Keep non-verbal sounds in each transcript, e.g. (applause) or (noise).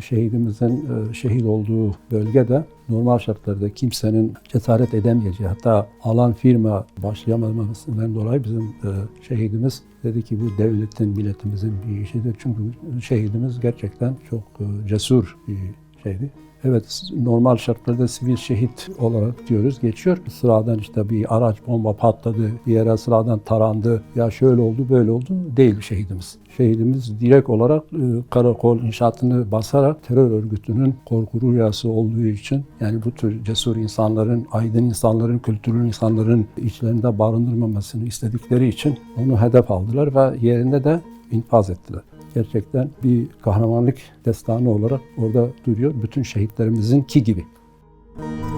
şehidimizin e, şehit olduğu bölgede normal şartlarda kimsenin cesaret edemeyeceği hatta alan firma başlayamamasından dolayı bizim e, şehidimiz dedi ki bu devletin, milletimizin bir işidir. Çünkü şehidimiz gerçekten çok e, cesur bir şeydi. Evet normal şartlarda sivil şehit olarak diyoruz geçiyor. Sıradan işte bir araç bomba patladı, bir yere sıradan tarandı, ya şöyle oldu böyle oldu değil şehidimiz. Şehidimiz direkt olarak e, karakol inşaatını basarak terör örgütünün korku rüyası olduğu için yani bu tür cesur insanların, aydın insanların, kültürlü insanların içlerinde barındırmamasını istedikleri için onu hedef aldılar ve yerinde de infaz ettiler gerçekten bir kahramanlık destanı olarak orada duruyor. Bütün şehitlerimizin ki gibi. Ben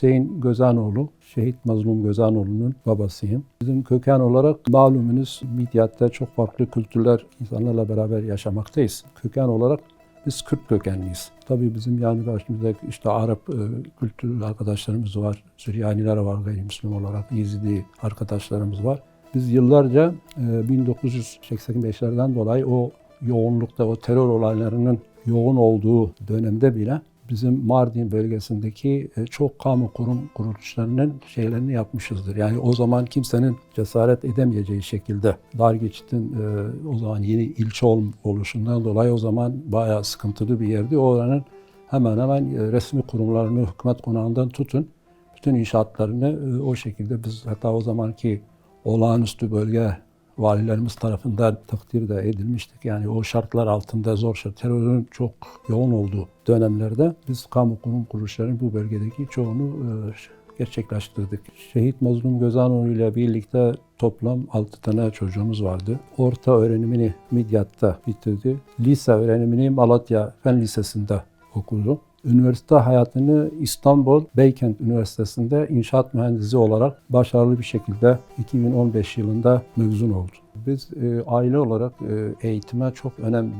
Hüseyin Gözanoğlu, şehit mazlum Gözanoğlu'nun babasıyım. Bizim köken olarak malumunuz Midyat'ta çok farklı kültürler insanlarla beraber yaşamaktayız. Köken olarak biz Kürt kökenliyiz. Tabii bizim yani başımızda işte Arap e, kültürlü arkadaşlarımız var, Süryaniler var gayrimüslim olarak, Yezidi arkadaşlarımız var. Biz yıllarca e, 1985'lerden dolayı o yoğunlukta, o terör olaylarının yoğun olduğu dönemde bile bizim Mardin bölgesindeki e, çok kamu kurum kuruluşlarının şeylerini yapmışızdır. Yani o zaman kimsenin cesaret edemeyeceği şekilde dar geçitin e, o zaman yeni ilçe ol- oluşundan dolayı o zaman bayağı sıkıntılı bir yerdi. Oranın hemen hemen e, resmi kurumlarını hükümet konağından tutun bütün inşaatlarını o şekilde biz hatta o zamanki olağanüstü bölge valilerimiz tarafından takdir de edilmiştik. Yani o şartlar altında zor şart, terörün çok yoğun olduğu dönemlerde biz kamu kurum kuruluşlarının bu bölgedeki çoğunu e, gerçekleştirdik. Şehit Mazlum Gözanoğlu ile birlikte toplam 6 tane çocuğumuz vardı. Orta öğrenimini Midyat'ta bitirdi. Lise öğrenimini Malatya Fen Lisesi'nde okudu. Üniversite hayatını İstanbul Beykent Üniversitesi'nde inşaat mühendisi olarak başarılı bir şekilde 2015 yılında mezun oldu. Biz e, aile olarak e, eğitime çok önem e,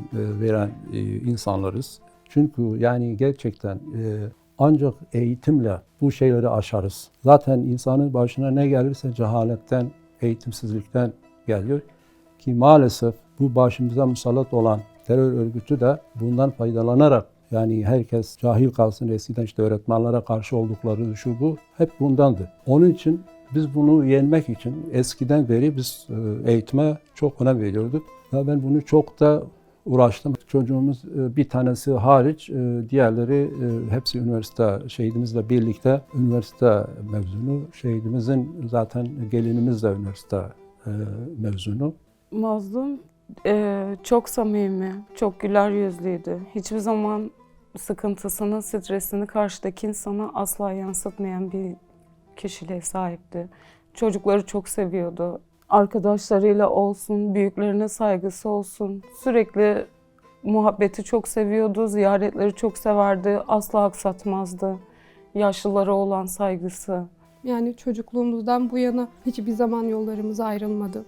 veren e, insanlarız. Çünkü yani gerçekten e, ancak eğitimle bu şeyleri aşarız. Zaten insanın başına ne gelirse cehaletten, eğitimsizlikten geliyor. Ki maalesef bu başımıza musallat olan terör örgütü de bundan faydalanarak yani herkes cahil kalsın eskiden işte öğretmenlere karşı oldukları şu bu hep bundandı. Onun için biz bunu yenmek için eskiden beri biz e, eğitime çok önem veriyorduk. Ve ben bunu çok da uğraştım. Çocuğumuz e, bir tanesi hariç e, diğerleri hepsi üniversite şehidimizle birlikte üniversite mezunu. Şehidimizin zaten gelinimiz de üniversite mezunu. Mazlum çok samimi, çok güler yüzlüydü. Hiçbir zaman sıkıntısını, stresini karşıdaki insana asla yansıtmayan bir kişiliğe sahipti. Çocukları çok seviyordu. Arkadaşlarıyla olsun, büyüklerine saygısı olsun. Sürekli muhabbeti çok seviyordu, ziyaretleri çok severdi, asla aksatmazdı. Yaşlılara olan saygısı. Yani çocukluğumuzdan bu yana hiçbir zaman yollarımız ayrılmadı.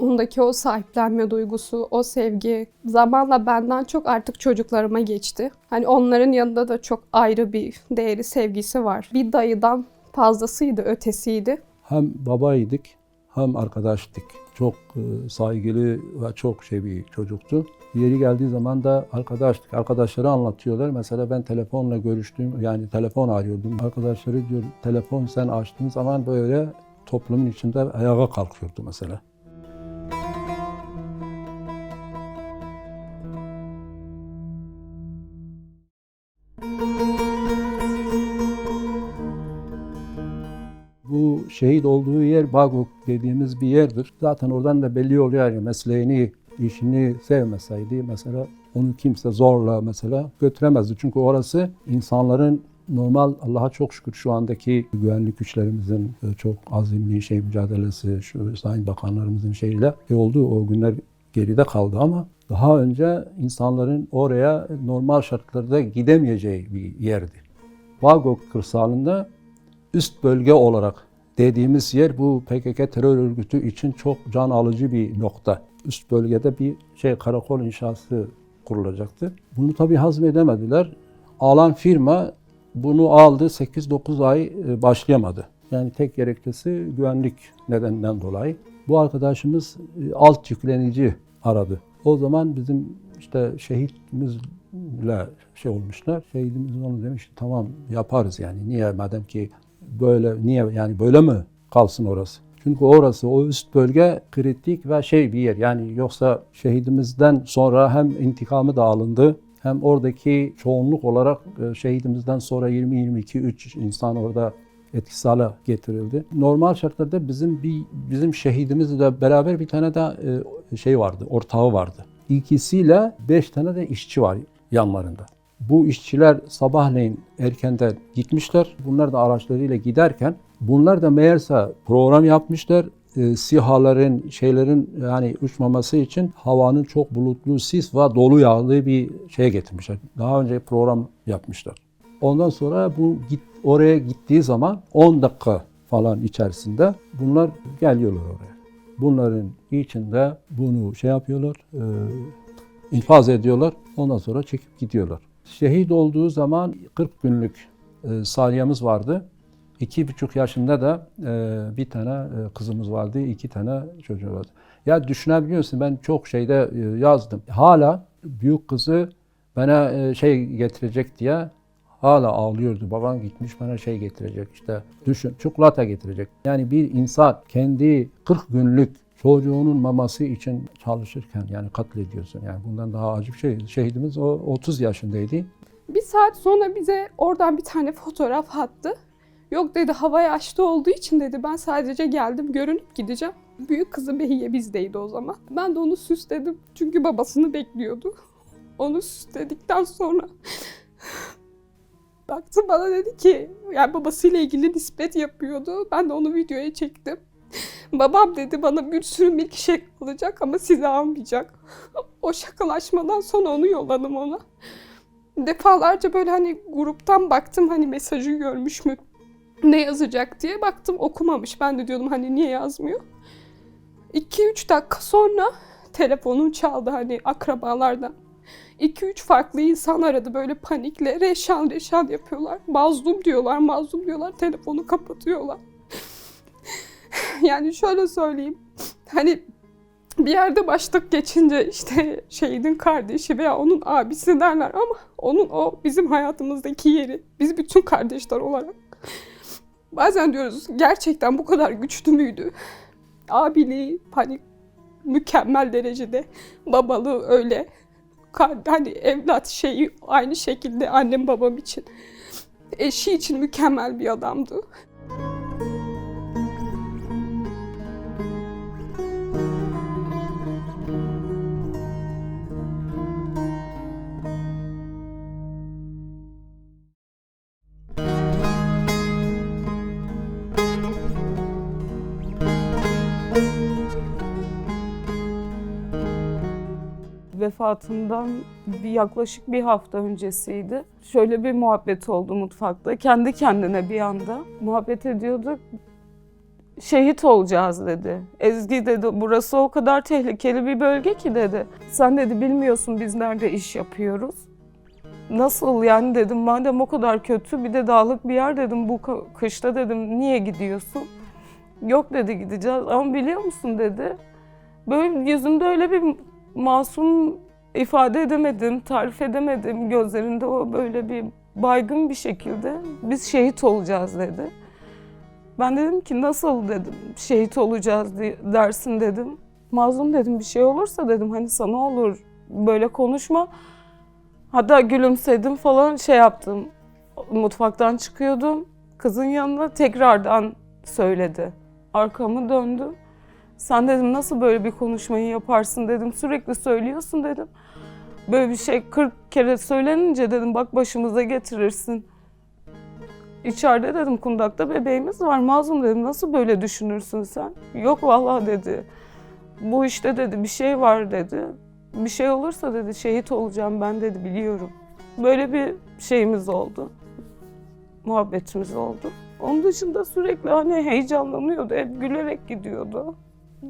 Ondaki o sahiplenme duygusu, o sevgi zamanla benden çok artık çocuklarıma geçti. Hani onların yanında da çok ayrı bir değeri, sevgisi var. Bir dayıdan fazlasıydı, ötesiydi. hem babaydık hem arkadaştık. Çok e, saygılı ve çok şey bir çocuktu. Yeri geldiği zaman da arkadaştık. Arkadaşları anlatıyorlar. Mesela ben telefonla görüştüm. Yani telefon arıyordum. Arkadaşları diyor telefon sen açtığın zaman böyle toplumun içinde ayağa kalkıyordu mesela. Şehit olduğu yer Bagok dediğimiz bir yerdir. Zaten oradan da belli oluyor yani mesleğini, işini sevmeseydi mesela onu kimse zorla mesela götüremezdi. Çünkü orası insanların normal Allah'a çok şükür şu andaki güvenlik güçlerimizin e, çok azimli şey mücadelesi, şu sayın bakanlarımızın şeyle olduğu o günler geride kaldı ama daha önce insanların oraya normal şartlarda gidemeyeceği bir yerdi. Vago kırsalında üst bölge olarak dediğimiz yer bu PKK terör örgütü için çok can alıcı bir nokta. Üst bölgede bir şey karakol inşası kurulacaktı. Bunu tabii hazmedemediler. Alan firma bunu aldı 8-9 ay e, başlayamadı. Yani tek gerekçesi güvenlik nedeninden dolayı. Bu arkadaşımız e, alt yüklenici aradı. O zaman bizim işte şehitimizle şey olmuşlar. Şehidimiz onu demiş tamam yaparız yani. Niye madem ki böyle niye yani böyle mi kalsın orası? Çünkü orası o üst bölge kritik ve şey bir yer. Yani yoksa şehidimizden sonra hem intikamı da alındı hem oradaki çoğunluk olarak e, şehidimizden sonra 20-22-3 insan orada etkisiz hale getirildi. Normal şartlarda bizim bir bizim şehidimizle beraber bir tane de e, şey vardı, ortağı vardı. İkisiyle beş tane de işçi var yanlarında. Bu işçiler sabahleyin erkenden gitmişler. Bunlar da araçlarıyla giderken bunlar da meğerse program yapmışlar. E, sihaların, şeylerin yani uçmaması için havanın çok bulutlu, sis ve dolu yağdığı bir şeye getirmişler. Daha önce program yapmışlar. Ondan sonra bu git oraya gittiği zaman 10 dakika falan içerisinde bunlar geliyorlar oraya. Bunların içinde bunu şey yapıyorlar, e, infaz ediyorlar. Ondan sonra çekip gidiyorlar. Şehit olduğu zaman 40 günlük e, vardı. İki buçuk yaşında da e, bir tane e, kızımız vardı, iki tane çocuğu vardı. Ya düşünebiliyorsun ben çok şeyde e, yazdım. Hala büyük kızı bana şey getirecek diye hala ağlıyordu. Baban gitmiş bana şey getirecek işte düşün çikolata getirecek. Yani bir insan kendi 40 günlük çocuğunun maması için çalışırken yani katlediyorsun. Yani bundan daha acı bir şey. Şehidimiz o 30 yaşındaydı. Bir saat sonra bize oradan bir tane fotoğraf attı. Yok dedi hava yaşlı olduğu için dedi ben sadece geldim görünüp gideceğim. Büyük kızı Behiye bizdeydi o zaman. Ben de onu süsledim çünkü babasını bekliyordu. (laughs) Onu süsledikten sonra (laughs) baktı bana dedi ki yani babasıyla ilgili nispet yapıyordu. Ben de onu videoya çektim. Babam dedi bana bir sürü milkshake alacak ama size almayacak. (laughs) o şakalaşmadan sonra onu yolladım ona. Defalarca böyle hani gruptan baktım hani mesajı görmüş mü? Ne yazacak diye baktım okumamış. Ben de diyordum hani niye yazmıyor? 2-3 dakika sonra telefonum çaldı hani akrabalardan. 2-3 farklı insan aradı böyle panikle reşan reşan yapıyorlar. Mazlum diyorlar, mazlum diyorlar. Telefonu kapatıyorlar. (laughs) yani şöyle söyleyeyim. Hani bir yerde başlık geçince işte şehidin kardeşi veya onun abisi derler ama onun o bizim hayatımızdaki yeri. Biz bütün kardeşler olarak. Bazen diyoruz gerçekten bu kadar güçlü müydü? Abiliği hani mükemmel derecede. Babalığı öyle. Hani evlat şeyi aynı şekilde annem babam için. Eşi için mükemmel bir adamdı. Vefatından bir yaklaşık bir hafta öncesiydi. Şöyle bir muhabbet oldu mutfakta. Kendi kendine bir anda muhabbet ediyorduk. Şehit olacağız dedi. Ezgi dedi burası o kadar tehlikeli bir bölge ki dedi. Sen dedi bilmiyorsun biz nerede iş yapıyoruz. Nasıl yani dedim madem o kadar kötü bir de dağlık bir yer dedim bu kışta dedim niye gidiyorsun? Yok dedi gideceğiz ama biliyor musun dedi. Böyle yüzünde öyle bir masum ifade edemedim, tarif edemedim. Gözlerinde o böyle bir baygın bir şekilde biz şehit olacağız dedi. Ben dedim ki nasıl dedim şehit olacağız dersin dedim. Mazlum dedim bir şey olursa dedim hani sana olur böyle konuşma. Hatta gülümsedim falan şey yaptım. Mutfaktan çıkıyordum. Kızın yanına tekrardan söyledi. Arkamı döndüm. Sen dedim nasıl böyle bir konuşmayı yaparsın dedim. Sürekli söylüyorsun dedim. Böyle bir şey 40 kere söylenince dedim bak başımıza getirirsin. İçeride dedim kundakta bebeğimiz var. Mazlum dedim nasıl böyle düşünürsün sen? Yok vallahi dedi. Bu işte dedi bir şey var dedi. Bir şey olursa dedi şehit olacağım ben dedi biliyorum. Böyle bir şeyimiz oldu. Muhabbetimiz oldu. Onun dışında sürekli hani heyecanlanıyordu. Hep gülerek gidiyordu.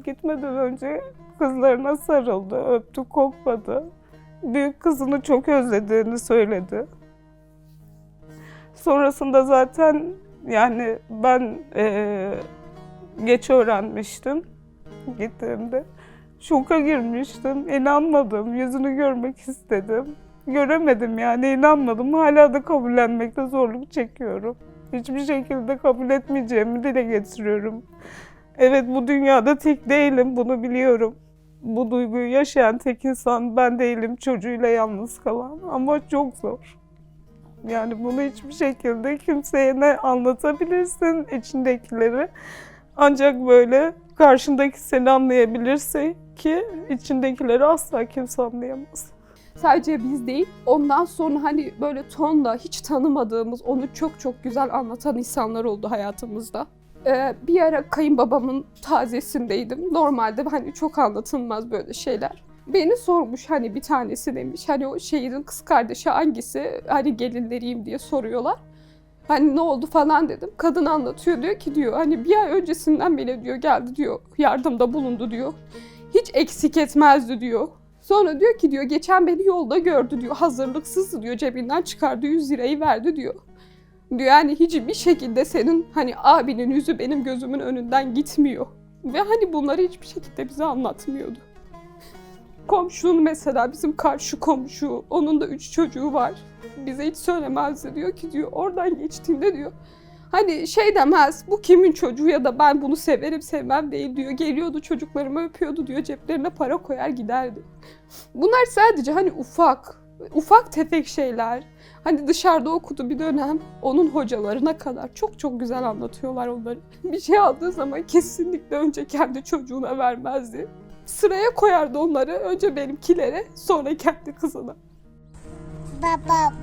Gitmeden önce kızlarına sarıldı, öptü, kokladı. Büyük kızını çok özlediğini söyledi. Sonrasında zaten yani ben eee, geç öğrenmiştim gittiğimde. Şoka girmiştim, inanmadım, yüzünü görmek istedim. Göremedim yani inanmadım. Hala da kabullenmekte zorluk çekiyorum. Hiçbir şekilde kabul etmeyeceğimi dile getiriyorum. Evet bu dünyada tek değilim bunu biliyorum. Bu duyguyu yaşayan tek insan ben değilim çocuğuyla yalnız kalan ama çok zor. Yani bunu hiçbir şekilde kimseye ne anlatabilirsin içindekileri. Ancak böyle karşındaki seni anlayabilirse ki içindekileri asla kimse anlayamaz. Sadece biz değil, ondan sonra hani böyle tonla hiç tanımadığımız, onu çok çok güzel anlatan insanlar oldu hayatımızda. Ee, bir ara kayınbabamın tazesindeydim. Normalde hani çok anlatılmaz böyle şeyler. Beni sormuş hani bir tanesi demiş. Hani o şehrin kız kardeşi hangisi? Hani gelinleriyim diye soruyorlar. Hani ne oldu falan dedim. Kadın anlatıyor diyor ki diyor hani bir ay öncesinden bile diyor geldi diyor yardımda bulundu diyor. Hiç eksik etmezdi diyor. Sonra diyor ki diyor geçen beni yolda gördü diyor. Hazırlıksızdı diyor cebinden çıkardı 100 lirayı verdi diyor. Diyor yani hiçbir şekilde senin hani abinin yüzü benim gözümün önünden gitmiyor. Ve hani bunları hiçbir şekilde bize anlatmıyordu. Komşunun mesela bizim karşı komşu, onun da üç çocuğu var. Bize hiç söylemezdi diyor ki diyor oradan geçtiğinde diyor. Hani şey demez bu kimin çocuğu ya da ben bunu severim sevmem değil diyor. Geliyordu çocuklarımı öpüyordu diyor ceplerine para koyar giderdi. Bunlar sadece hani ufak, ufak tefek şeyler. Hani dışarıda okudu bir dönem onun hocalarına kadar çok çok güzel anlatıyorlar onları. (laughs) Bir şey aldığı zaman kesinlikle önce kendi çocuğuna vermezdi. Sıraya koyardı onları önce benimkilere sonra kendi kızına. Baba.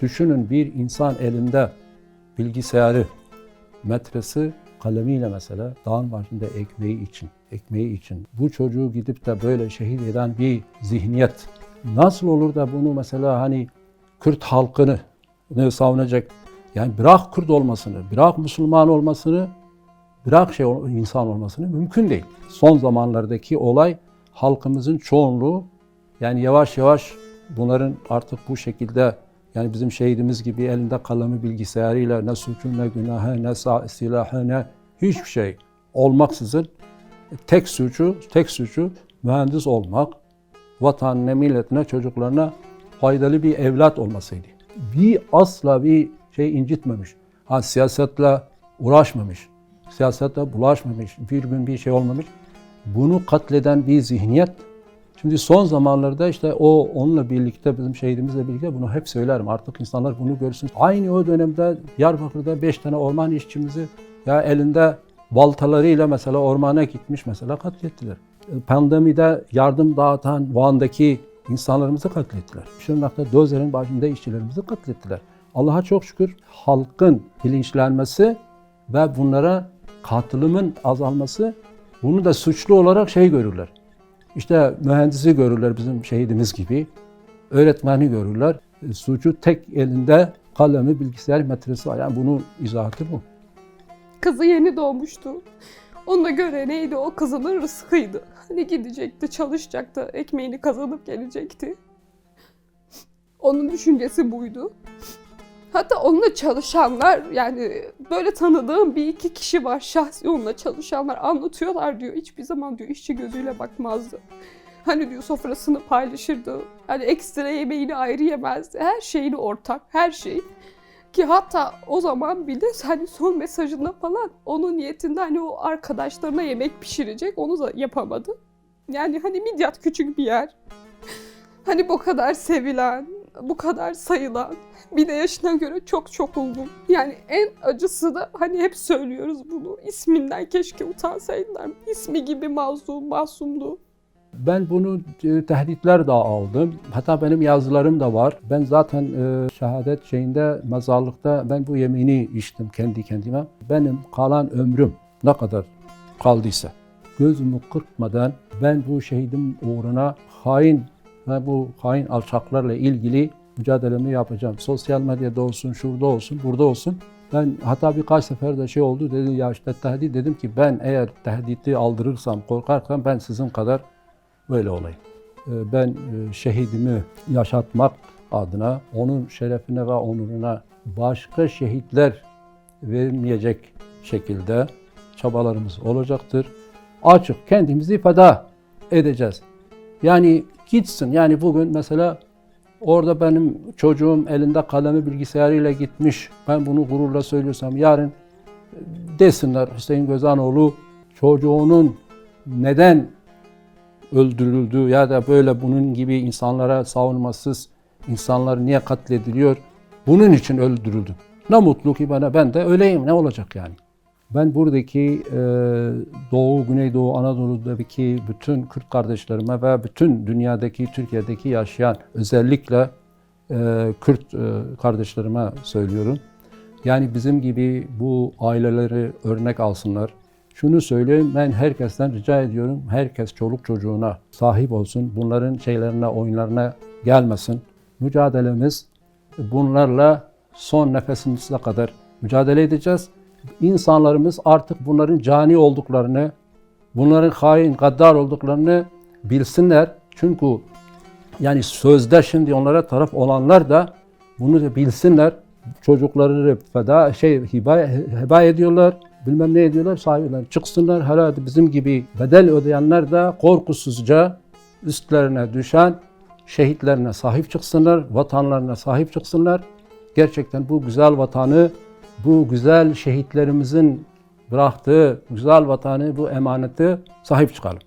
Düşünün bir insan elinde bilgisayarı, metresi kalemiyle mesela dağın başında ekmeği için, ekmeği için. Bu çocuğu gidip de böyle şehit eden bir zihniyet. Nasıl olur da bunu mesela hani Kürt halkını ne savunacak? Yani bırak Kürt olmasını, bırak Müslüman olmasını, bırak şey insan olmasını mümkün değil. Son zamanlardaki olay halkımızın çoğunluğu yani yavaş yavaş bunların artık bu şekilde yani bizim şehidimiz gibi elinde kalemi bilgisayarıyla ne suçu ne günahı ne silahı ne hiçbir şey olmaksızın tek suçu tek suçu mühendis olmak, vatanına, milletine, çocuklarına faydalı bir evlat olmasıydı. Bir asla bir şey incitmemiş. Ha siyasetle uğraşmamış. Siyasetle bulaşmamış. Bir gün bir şey olmamış. Bunu katleden bir zihniyet Şimdi son zamanlarda işte o onunla birlikte bizim şehidimizle birlikte bunu hep söylerim. Artık insanlar bunu görsün. Aynı o dönemde Diyarbakır'da beş tane orman işçimizi ya elinde baltalarıyla mesela ormana gitmiş mesela katlettiler. E, Pandemide yardım dağıtan Van'daki insanlarımızı katlettiler. Şırnak'ta Dözer'in başında işçilerimizi katlettiler. Allah'a çok şükür halkın bilinçlenmesi ve bunlara katılımın azalması bunu da suçlu olarak şey görürler. İşte mühendisi görürler bizim şehidimiz gibi. Öğretmeni görürler. E, Suçu tek elinde kalemi, bilgisayar metresi var. Yani bunun izahatı bu. Kızı yeni doğmuştu. Ona göre neydi o kızının rızkıydı. Hani gidecekti, çalışacaktı, ekmeğini kazanıp gelecekti. Onun düşüncesi buydu. Hatta onunla çalışanlar yani böyle tanıdığım bir iki kişi var şahsi onunla çalışanlar anlatıyorlar diyor. Hiçbir zaman diyor işçi gözüyle bakmazdı. Hani diyor sofrasını paylaşırdı. Hani ekstra yemeğini ayrı yemezdi. Her şeyini ortak, her şey. Ki hatta o zaman bile hani son mesajında falan onun niyetinde hani o arkadaşlarına yemek pişirecek onu da yapamadı. Yani hani Midyat küçük bir yer. Hani bu kadar sevilen, bu kadar sayılan bir de yaşına göre çok çok olgun. Yani en acısı da hani hep söylüyoruz bunu. isminden keşke utansaydılar. İsmi gibi mazlum, masumdu. Ben bunu e, tehditler de aldım. Hatta benim yazılarım da var. Ben zaten e, şehadet şeyinde, mezarlıkta ben bu yemini içtim kendi kendime. Benim kalan ömrüm ne kadar kaldıysa gözümü kırpmadan ben bu şehidim uğruna hain ve bu hain alçaklarla ilgili mücadelemi yapacağım. Sosyal medyada olsun, şurada olsun, burada olsun. Ben hatta birkaç sefer de şey oldu dedi ya işte tehdit dedim ki ben eğer tehdidi aldırırsam, korkarsam ben sizin kadar böyle olayım. Ee, Ben e, şehidimi yaşatmak adına onun şerefine ve onuruna başka şehitler verilmeyecek şekilde çabalarımız olacaktır. Açık kendimizi feda edeceğiz. Yani gitsin. Yani bugün mesela orada benim çocuğum elinde kalemi bilgisayarıyla gitmiş. Ben bunu gururla söylüyorsam yarın e, desinler Hüseyin Gözanoğlu çocuğunun neden öldürüldü ya da böyle bunun gibi insanlara savunmasız insanlar niye katlediliyor? Bunun için öldürüldü. Ne mutlu ki bana ben de öyleyim ne olacak yani? Ben buradaki e, Doğu, Güneydoğu, Anadolu'daki bütün Kürt kardeşlerime ve bütün dünyadaki, Türkiye'deki yaşayan özellikle e, Kürt e, kardeşlerime söylüyorum. Yani bizim gibi bu aileleri örnek alsınlar. Şunu söyleyeyim, ben herkesten rica ediyorum, herkes çoluk çocuğuna sahip olsun, bunların şeylerine, oyunlarına gelmesin. Mücadelemiz bunlarla son nefesimize kadar mücadele edeceğiz. İnsanlarımız artık bunların cani olduklarını, bunların hain, gaddar olduklarını bilsinler. Çünkü yani sözde şimdi onlara taraf olanlar da bunu da bilsinler. Çocukları feda şey hiba, heba ediyorlar. Bilmem ne ediyorlar sahibinden çıksınlar. Herhalde bizim gibi bedel ödeyenler de korkusuzca üstlerine düşen şehitlerine sahip çıksınlar, vatanlarına sahip çıksınlar. Gerçekten bu güzel vatanı, bu güzel şehitlerimizin bıraktığı güzel vatanı, bu emaneti sahip çıkalım.